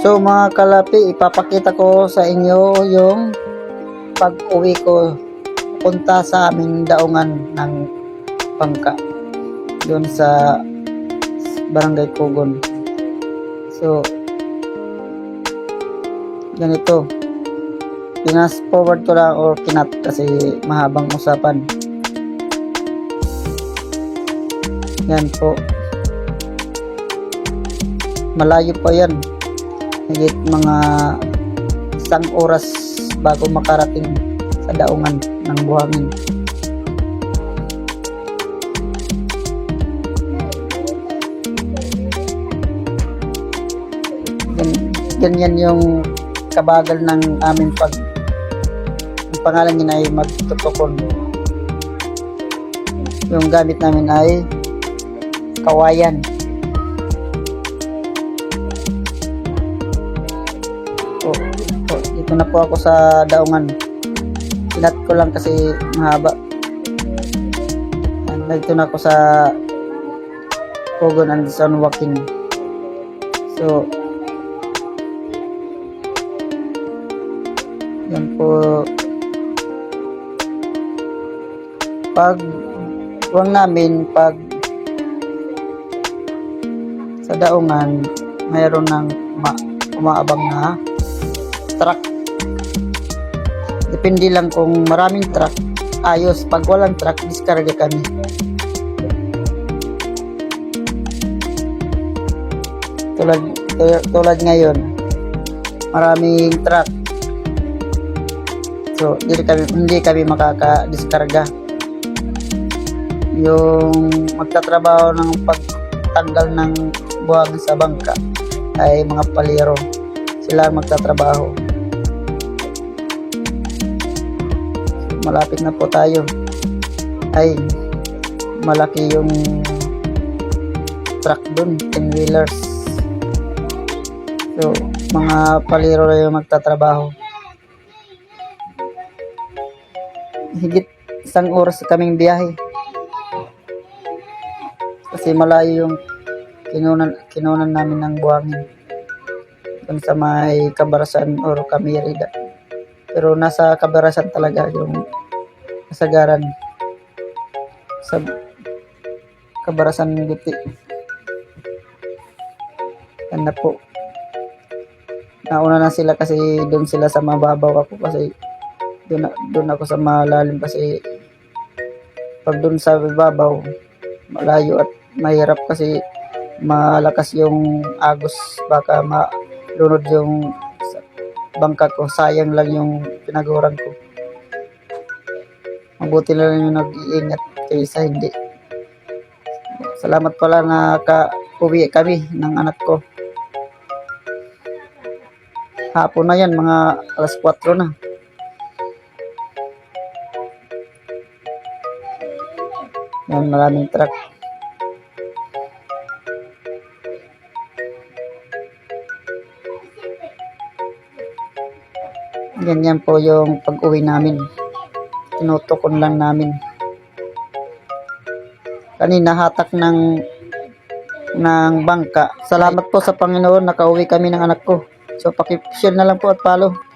So mga kalapi, ipapakita ko sa inyo yung pag-uwi ko punta sa aming daungan ng Bangka doon sa Barangay Kugon. So, ganito. Pinas forward ko lang or kinat kasi mahabang usapan. Yan po. Malayo pa yan. Higit mga isang oras bago makarating sa daungan ng buhangin. Gan, ganyan yung kabagal ng aming pag ang pangalan niya ay magtutokon. Yung gamit namin ay kawayan. Oh, dito na po ako sa daungan. Sinat ko lang kasi mahaba. Yan, Dito na ako sa Kogon and Sun Walking. So, yan po. Pag wang namin, pag sa daungan, mayroon ng ma- umaabang na truck. Depende lang kung maraming truck, ayos. Pag walang truck, diskarga kami. Tulad, tu- tulad ngayon, maraming truck. So, hindi kami, hindi kami makaka-diskarga. Yung magtatrabaho ng pagtanggal ng buwag sa bangka ay mga palero. Sila magtatrabaho. Malapit na po tayo. Ay, malaki yung truck dun, 10 wheelers. So, mga palero na yung magtatrabaho. Higit isang oras kaming biyahe. Kasi malayo yung kinunan, kinunan namin ng buhangin. Doon sa may kabarasan or kamirida. Pero nasa kabarasan talaga yung kasagaran. Sa kabarasan guti. Yan na po. Nauna na sila kasi doon sila sa mababaw ako kasi doon, doon ako sa malalim kasi pag doon sa babaw malayo at mahirap kasi malakas yung agos baka malunod yung bangka ko. Sayang lang yung pinaguran ko. Mabuti na lang yung nag-iingat kaysa hindi. Salamat pala na ka uwi kami ng anak ko. Hapon na yan mga alas 4 na. Yan maraming truck Ganyan po yung pag-uwi namin. Tinutokon lang namin. Kanina hatak ng ng bangka. Salamat po sa Panginoon, nakauwi kami ng anak ko. So, paki-share na lang po at follow.